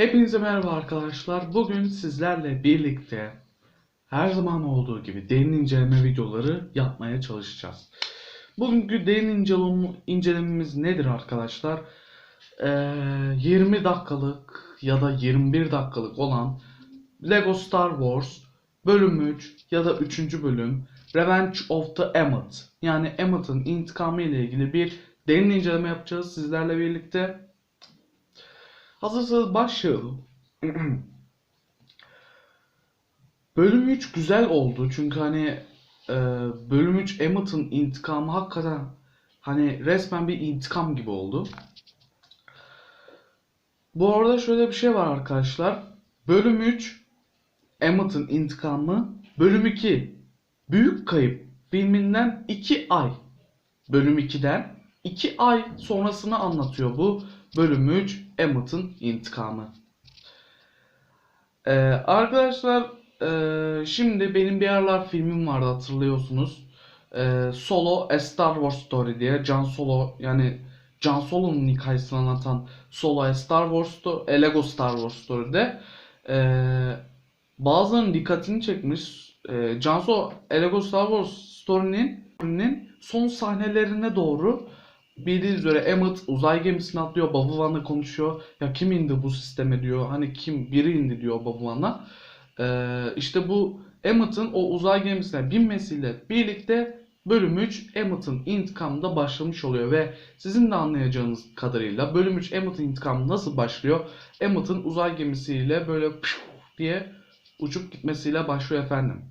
Hepinize merhaba arkadaşlar. Bugün sizlerle birlikte her zaman olduğu gibi derin inceleme videoları yapmaya çalışacağız. Bugünkü derin inceleme, incelememiz nedir arkadaşlar? Ee, 20 dakikalık ya da 21 dakikalık olan Lego Star Wars bölüm 3 ya da 3. bölüm Revenge of the Emmet yani Emmet'in intikamı ile ilgili bir derin inceleme yapacağız sizlerle birlikte. Hazırsanız başlayalım. Bölüm 3 güzel oldu çünkü hani e, bölüm 3 Emmet'in intikamı hakikaten hani resmen bir intikam gibi oldu. Bu arada şöyle bir şey var arkadaşlar. Bölüm 3 Emmet'in intikamı. Bölüm 2 Büyük Kayıp filminden 2 ay. Bölüm 2'den 2 ay sonrasını anlatıyor bu. Bölüm 3 Emmet'in intikamı. Ee, arkadaşlar ee, şimdi benim bir aralar filmim vardı hatırlıyorsunuz. Ee, Solo A Star Wars Story diye Can Solo yani Can Solo'nun hikayesini anlatan Solo A Star Wars Story, e, Lego Star Wars Story'de ee, bazılarının dikkatini çekmiş. Ee, Can Solo A Lego Star Wars Story'nin son sahnelerine doğru bildiğiniz üzere Emmet uzay gemisine atlıyor. Babuvan'la konuşuyor. Ya kim indi bu sisteme diyor. Hani kim biri indi diyor Babuvan'a. Ee, işte bu Emmet'in o uzay gemisine binmesiyle birlikte bölüm 3 Emmet'in intikamı da başlamış oluyor ve sizin de anlayacağınız kadarıyla bölüm 3 Emmet'in intikamı nasıl başlıyor? Emmet'in uzay gemisiyle böyle diye uçup gitmesiyle başlıyor efendim.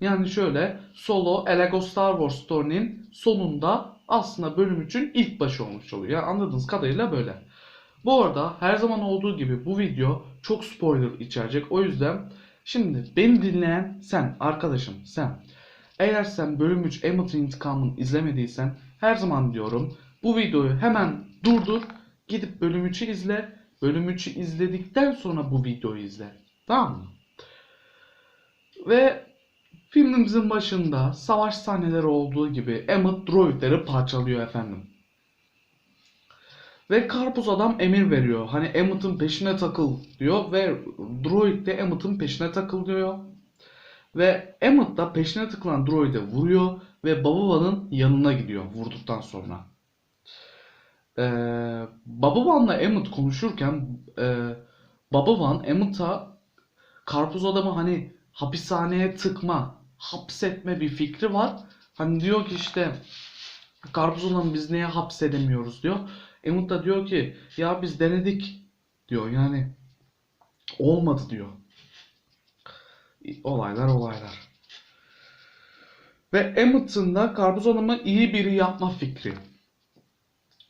Yani şöyle Solo A Lego Star Wars Story'nin sonunda aslında bölüm 3'ün ilk başı olmuş oluyor. Yani anladığınız kadarıyla böyle. Bu arada her zaman olduğu gibi bu video çok spoiler içerecek. O yüzden şimdi beni dinleyen sen arkadaşım sen. Eğer sen bölüm 3 Emmet'in intikamını izlemediysen her zaman diyorum bu videoyu hemen durdur. Gidip bölüm 3'ü izle. Bölüm 3'ü izledikten sonra bu videoyu izle. Tamam mı? Ve Filmimizin başında savaş sahneleri olduğu gibi Emmet droidleri parçalıyor efendim. Ve karpuz adam emir veriyor. Hani Emmet'in peşine takıl diyor ve droid de Emmet'in peşine takıl diyor. Ve Emmet da peşine takılan droid'e vuruyor ve Babuvan'ın yanına gidiyor vurduktan sonra. Ee, Babuvan'la Emmet konuşurken e, Babuvan Emmet'a karpuz adamı hani hapishaneye tıkma, hapsetme bir fikri var. Hani diyor ki işte karpuz olan biz niye hapsedemiyoruz diyor. Emut da diyor ki ya biz denedik diyor yani olmadı diyor. Olaylar olaylar. Ve Emmett'ın da karpuz adamı iyi biri yapma fikri.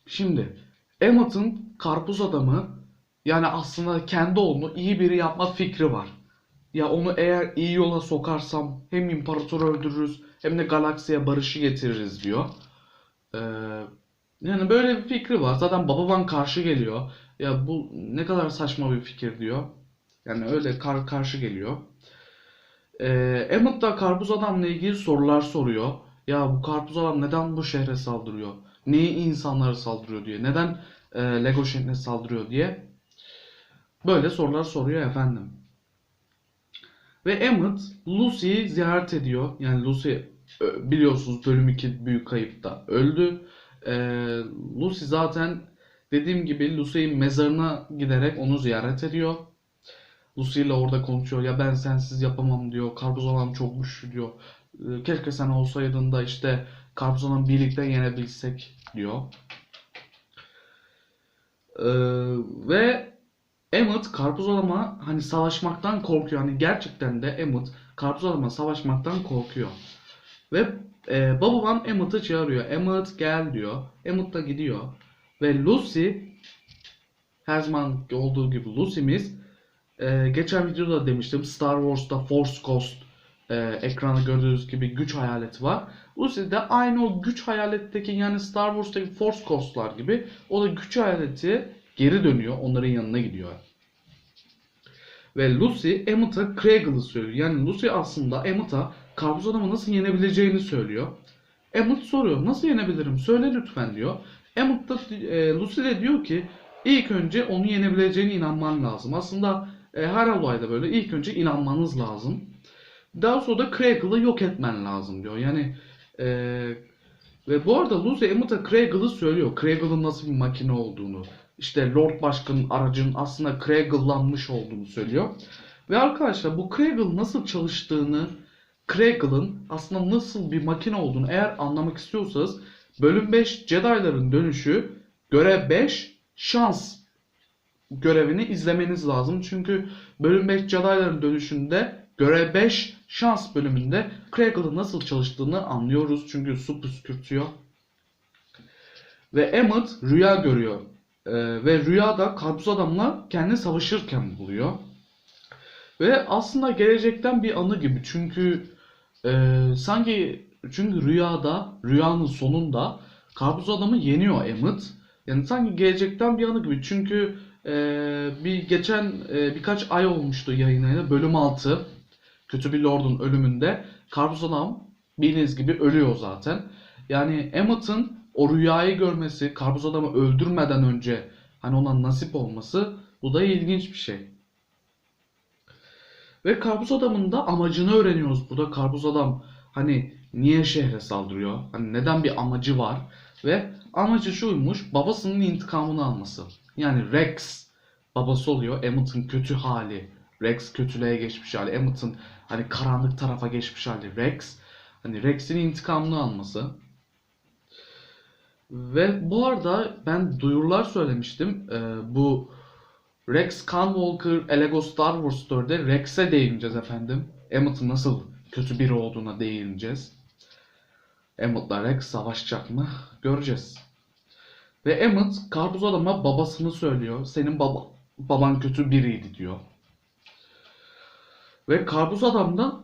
Şimdi Emmett'ın karpuz adamı yani aslında kendi oğlunu iyi biri yapma fikri var. Ya onu eğer iyi yola sokarsam hem imparatoru öldürürüz hem de galaksiye barışı getiririz diyor. Ee, yani böyle bir fikri var. Zaten Babavan karşı geliyor. Ya bu ne kadar saçma bir fikir diyor. Yani öyle kar karşı geliyor. Ee, Emmet da Karpuz Adam'la ilgili sorular soruyor. Ya bu Karpuz Adam neden bu şehre saldırıyor? Niye insanlara saldırıyor diye. Neden e, Lego şehrine saldırıyor diye. Böyle sorular soruyor efendim. Ve Emmet Lucy'yi ziyaret ediyor. Yani Lucy ö- biliyorsunuz bölüm 2 büyük kayıpta öldü. Ee, Lucy zaten dediğim gibi Lucy'nin mezarına giderek onu ziyaret ediyor. Lucy ile orada konuşuyor. Ya ben sensiz yapamam diyor. Karpuz olan çok güçlü diyor. Ee, Keşke sen olsaydın da işte Karpuz olan birlikte yenebilsek diyor. Ee, ve Emmet karpuz adama hani savaşmaktan korkuyor. Hani gerçekten de Emmet karpuz adama savaşmaktan korkuyor. Ve e, Babavan Emmet'i çağırıyor. Emmet gel diyor. Emmet da gidiyor. Ve Lucy her zaman olduğu gibi Lucy'miz e, geçen videoda demiştim Star Wars'ta Force Ghost e, ekranda gördüğünüz gibi güç hayaleti var. Lucy de aynı o güç hayaletteki yani Star Wars'taki Force Ghost'lar gibi o da güç hayaleti geri dönüyor. Onların yanına gidiyor. Ve Lucy Emmet'a Kragel'ı söylüyor. Yani Lucy aslında Emmet'a karpuz adamı nasıl yenebileceğini söylüyor. Emmet soruyor nasıl yenebilirim söyle lütfen diyor. Emmet da e, Lucy de diyor ki ilk önce onu yenebileceğine inanman lazım. Aslında e, her olayda böyle ilk önce inanmanız lazım. Daha sonra da Kragel'ı yok etmen lazım diyor. Yani e, ve bu arada Lucy Emmett'a Kragel'ı söylüyor. Kragel'ın nasıl bir makine olduğunu. İşte Lord Başkan'ın aracının aslında Kragel'lanmış olduğunu söylüyor. Ve arkadaşlar bu Kragel nasıl çalıştığını, Kragel'ın aslında nasıl bir makine olduğunu eğer anlamak istiyorsanız bölüm 5 Jedi'ların dönüşü görev 5 şans görevini izlemeniz lazım. Çünkü bölüm 5 Jedi'ların dönüşünde görev 5 şans bölümünde Kragel'ın nasıl çalıştığını anlıyoruz. Çünkü su püskürtüyor. Ve Emmett rüya görüyor. Ee, ve rüyada karpuz adamla kendi savaşırken buluyor. Ve aslında gelecekten bir anı gibi. Çünkü e, sanki çünkü rüyada, rüyanın sonunda karpuz adamı yeniyor Emmett. Yani sanki gelecekten bir anı gibi. Çünkü e, bir geçen e, birkaç ay olmuştu yayınlayla bölüm 6 Kötü bir Lord'un ölümünde karpuz adam bildiğiniz gibi ölüyor zaten. Yani Emmett'ın o rüyayı görmesi, karpuz adamı öldürmeden önce hani ona nasip olması bu da ilginç bir şey. Ve karpuz adamın da amacını öğreniyoruz. Burada karpuz adam hani niye şehre saldırıyor? Hani neden bir amacı var? Ve amacı şuymuş babasının intikamını alması. Yani Rex babası oluyor. Emmett'ın kötü hali. Rex kötülüğe geçmiş hali. Emmett'ın hani karanlık tarafa geçmiş hali Rex. Hani Rex'in intikamını alması. Ve bu arada ben duyurular söylemiştim. Ee, bu Rex Skywalker Lego Star Wars Story'de Rex'e değineceğiz efendim. Emmett'ın nasıl kötü biri olduğuna değineceğiz. Emmett'la Rex savaşacak mı? Göreceğiz. Ve Emmett karpuz adama babasını söylüyor. Senin baba, baban kötü biriydi diyor. Ve karpuz adam da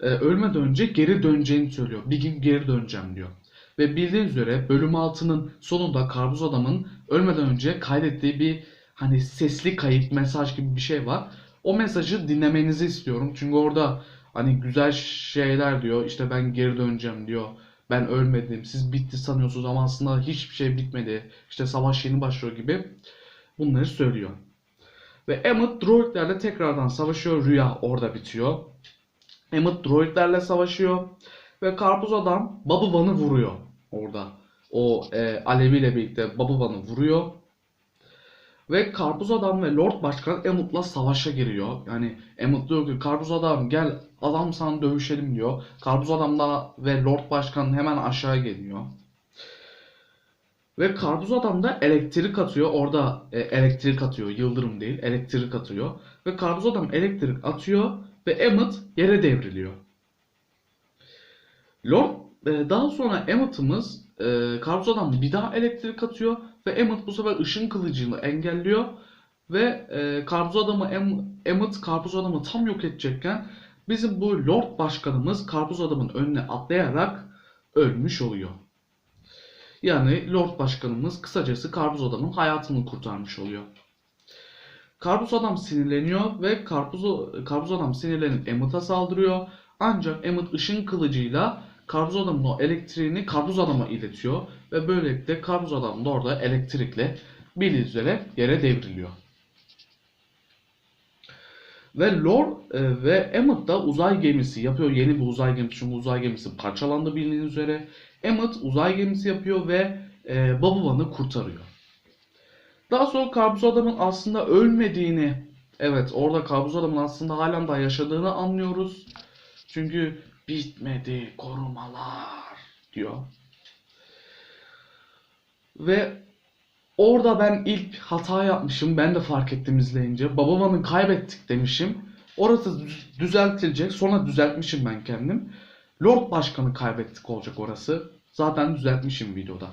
e, ölmeden önce geri döneceğini söylüyor. Bir gün geri döneceğim diyor. Ve bildiğiniz üzere bölüm 6'nın sonunda karpuz adamın ölmeden önce kaydettiği bir hani sesli kayıt mesaj gibi bir şey var. O mesajı dinlemenizi istiyorum. Çünkü orada hani güzel şeyler diyor. İşte ben geri döneceğim diyor. Ben ölmedim. Siz bitti sanıyorsunuz ama aslında hiçbir şey bitmedi. İşte savaş yeni başlıyor gibi. Bunları söylüyor. Ve Emmet droidlerle tekrardan savaşıyor. Rüya orada bitiyor. Emmet droidlerle savaşıyor. Ve karpuz adam Babuban'ı vuruyor orada. O e, aleviyle birlikte Babuban'ı vuruyor. Ve Karpuz Adam ve Lord Başkan Emmett'la savaşa giriyor. Yani Emmett diyor ki Karpuz Adam gel adam sana dövüşelim diyor. Karpuz Adam da ve Lord Başkan hemen aşağı geliyor. Ve Karpuz Adam da elektrik atıyor. Orada e, elektrik atıyor. Yıldırım değil. Elektrik atıyor. Ve Karpuz Adam elektrik atıyor. Ve Emmett yere devriliyor. Lord daha sonra Emmett'ımız e, Karpuz Adam bir daha elektrik atıyor. Ve Emmet bu sefer ışın kılıcını engelliyor. Ve e, Karpuz Adamı em, Emmet Karpuz Adamı tam yok edecekken bizim bu Lord Başkanımız Karpuz Adamın önüne atlayarak ölmüş oluyor. Yani Lord Başkanımız kısacası Karpuz Adamın hayatını kurtarmış oluyor. Karpuz Adam sinirleniyor ve Karpuz, Karpuz Adam sinirlenip Emmet'a saldırıyor. Ancak Emmet ışın kılıcıyla Karpuz Adam'ın o elektriğini Karpuz Adam'a iletiyor. Ve böylelikle Karpuz Adam da orada elektrikle bildiğiniz üzere yere devriliyor. Ve Lord e, ve Emmet da uzay gemisi yapıyor. Yeni bir uzay gemisi. Çünkü uzay gemisi parçalandı bildiğiniz üzere. Emmet uzay gemisi yapıyor ve e, Babuvan'ı kurtarıyor. Daha sonra Karpuz Adam'ın aslında ölmediğini, evet orada Karpuz Adam'ın aslında halen daha yaşadığını anlıyoruz. Çünkü bitmedi korumalar diyor. Ve orada ben ilk hata yapmışım. Ben de fark ettim izleyince. Babavan'ı kaybettik demişim. Orası düz- düzeltilecek. Sonra düzeltmişim ben kendim. Lord Başkan'ı kaybettik olacak orası. Zaten düzeltmişim videoda.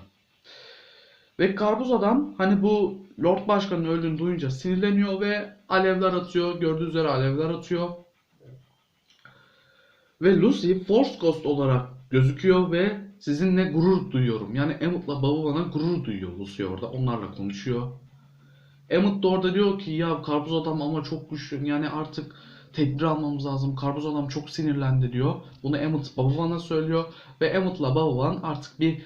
Ve Karpuz Adam hani bu Lord Başkan'ın öldüğünü duyunca sinirleniyor ve alevler atıyor. Gördüğünüz üzere alevler atıyor. Ve Lucy Force Ghost olarak gözüküyor ve sizinle gurur duyuyorum. Yani Emmett'la Babuvan'a gurur duyuyor Lucy orada. Onlarla konuşuyor. Emmett de orada diyor ki ya Karpuz Adam ama çok güçlü. Yani artık tedbir almamız lazım. Karpuz Adam çok sinirlendi diyor. Bunu Emmett Babuvan'a söylüyor. Ve Emmett'la Babuvan artık bir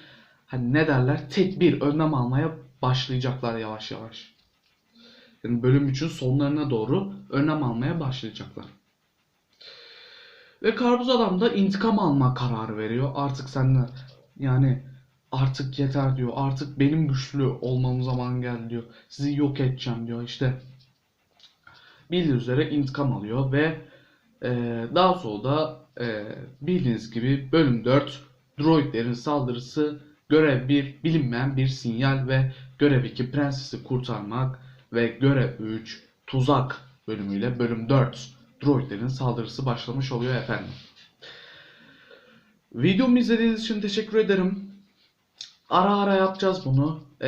hani ne derler tedbir, önlem almaya başlayacaklar yavaş yavaş. Yani bölüm 3'ün sonlarına doğru önlem almaya başlayacaklar. Ve Karpuz Adam da intikam alma kararı veriyor. Artık seninle yani artık yeter diyor. Artık benim güçlü olmam zaman geldi diyor. Sizi yok edeceğim diyor. İşte bildiğiniz üzere intikam alıyor ve e, daha sonra da e, bildiğiniz gibi bölüm 4 droidlerin saldırısı görev 1 bilinmeyen bir sinyal ve görev 2 prensesi kurtarmak ve görev 3 tuzak bölümüyle bölüm 4 droidlerin saldırısı başlamış oluyor efendim. Videomu izlediğiniz için teşekkür ederim. Ara ara yapacağız bunu. Ee,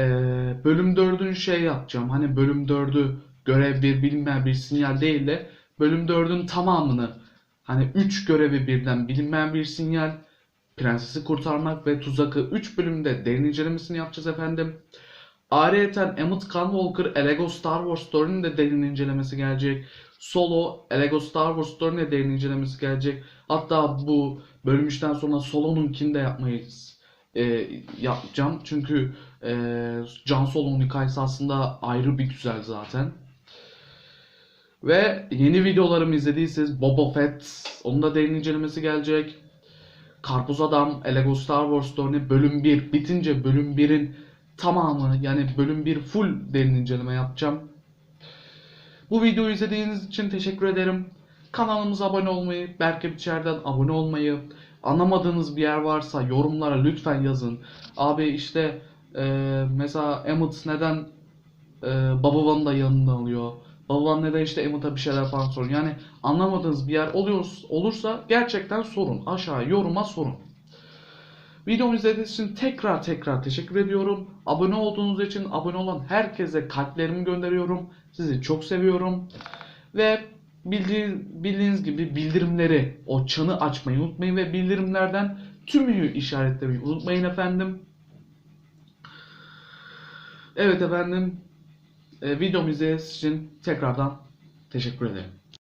bölüm 4'ün şey yapacağım. Hani bölüm 4'ü görev bir bilinmeyen bir sinyal değil de bölüm 4'ün tamamını hani 3 görevi birden bilinmeyen bir sinyal prensesi kurtarmak ve tuzakı 3 bölümde derin incelemesini yapacağız efendim. Ayrıyeten Emmett Gunwalker Lego Star Wars Story'nin de derin incelemesi gelecek. Solo Lego Star Wars Story'nin de derin incelemesi gelecek. Hatta bu bölüm işten sonra Solo'nunkini de yapmayı e, yapacağım. Çünkü e, Can Solo'nun hikayesi aslında ayrı bir güzel zaten. Ve yeni videolarımı izlediyseniz Boba Fett, onun da derin incelemesi gelecek. Karpuz Adam, Lego Star Wars Story bölüm 1 bitince bölüm 1'in tamamı yani bölüm 1 full derin inceleme yapacağım. Bu videoyu izlediğiniz için teşekkür ederim. Kanalımıza abone olmayı, Berke Biçer'den abone olmayı, anlamadığınız bir yer varsa yorumlara lütfen yazın. Abi işte e, mesela Emmett neden e, Baba Van'ı da yanında alıyor? Baba Van neden işte Emmett'a bir şeyler falan sorun. Yani anlamadığınız bir yer oluyor, olursa gerçekten sorun. Aşağı yoruma sorun. Videomu izlediğiniz için tekrar tekrar teşekkür ediyorum. Abone olduğunuz için abone olan herkese kalplerimi gönderiyorum. Sizi çok seviyorum. Ve bildiğiniz, gibi bildirimleri, o çanı açmayı unutmayın ve bildirimlerden tümünü işaretlemeyi unutmayın efendim. Evet efendim. E, videomu izlediğiniz için tekrardan teşekkür ederim.